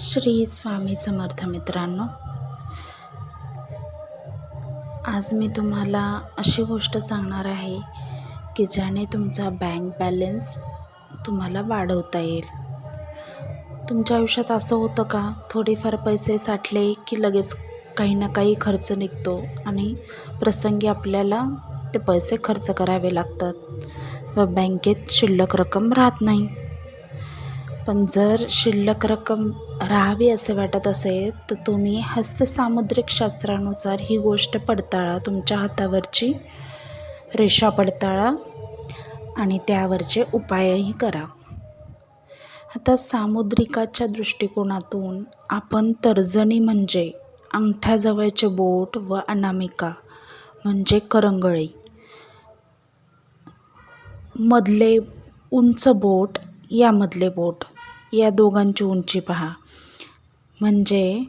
श्री स्वामी समर्थ मित्रांनो आज मी तुम्हाला अशी गोष्ट सांगणार आहे की ज्याने तुमचा बँक बॅलेन्स तुम्हाला वाढवता येईल. तुमच्या आयुष्यात असं होतं का? थोडेफार पैसे साठले की लगेच काही ना काही खर्च निघतो आणि प्रसंगी आपल्याला ते पैसे खर्च करावे लागतात. व बँकेत शिल्लक रक्कम राहत नाही. पण जर शिल्लक रक्कम राहावी असे वाटत असेल तर तुम्ही हस्तसामुद्रिक शास्त्रानुसार ही गोष्ट पडताळा. तुमच्या हातावरची रेषा पडताळा आणि त्यावरचे उपायही करा. आता सामुद्रिकाच्या दृष्टिकोनातून आपण तर्जनी म्हणजे अंगठ्याजवळचे बोट व अनामिका म्हणजे करंगळी. मधले उंच बोट यामधले बोट. या दोघांची उंची पहा. म्हणजे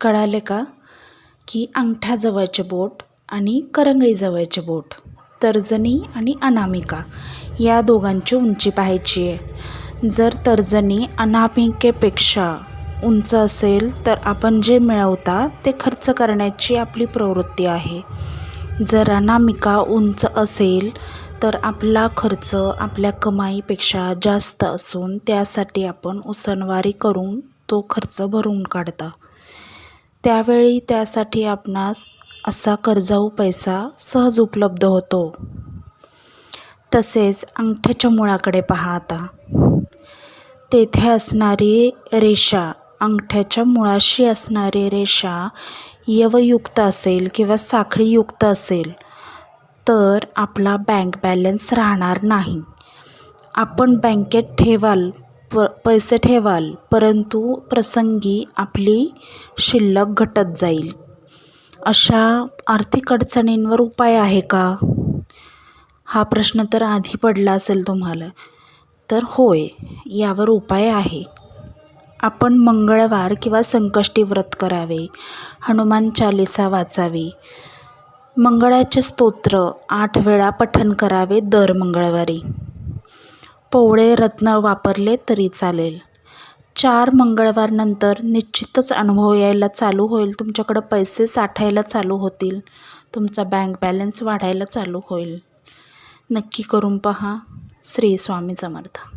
कळाले का की अंगठ्याजवळचे बोट आणि करंगळीजवळचे बोट तर्जनी आणि अनामिका या दोघांची उंची पाहायची आहे. जर तर्जनी अनामिकेपेक्षा उंच असेल तर आपण जे मिळवता ते खर्च करण्याची आपली प्रवृत्ती आहे. जर अनामिका उंच असेल तर आपला खर्च आपल्या कमाईपेक्षा जास्त असून त्यासाठी आपण उसनवारी करून तो खर्च भरून काढता. त्यावेळी त्यासाठी आपणास असा कर्जाऊ पैसा सहज उपलब्ध होतो. तसेच अंगठ्याच्या मुळाकडे पहा आता. तेथे असणारी रेषा अंगठ्याच्या मुळाशी असणारी रेषा यवयुक्त असेल किंवा साखळीयुक्त असेल तर आपला बँक बॅलन्स राहणार नाही. आपण बँकेत ठेवाल प पैसे ठेवाल परंतु प्रसंगी आपली शिल्लक घटत जाईल. अशा आर्थिक अडचणींवर उपाय आहे का? हा प्रश्न तर आधी पडला असेल तुम्हाला. तर होय यावर उपाय आहे. आपण मंगळवार किंवा संकष्टी व्रत करावे हनुमान चालिसा वाचावी मंगळाचे स्तोत्र आठ वेळा पठण करावे दर मंगळवारी. पोवळे रत्न वापरले तरी चालेल. चार मंगळवारनंतर निश्चितच अनुभव यायला चालू होईल. तुमच्याकडं पैसे साठायला चालू होतील. तुमचा बँक बॅलन्स वाढायला चालू होईल. नक्की करून पहा. श्री स्वामी समर्थ.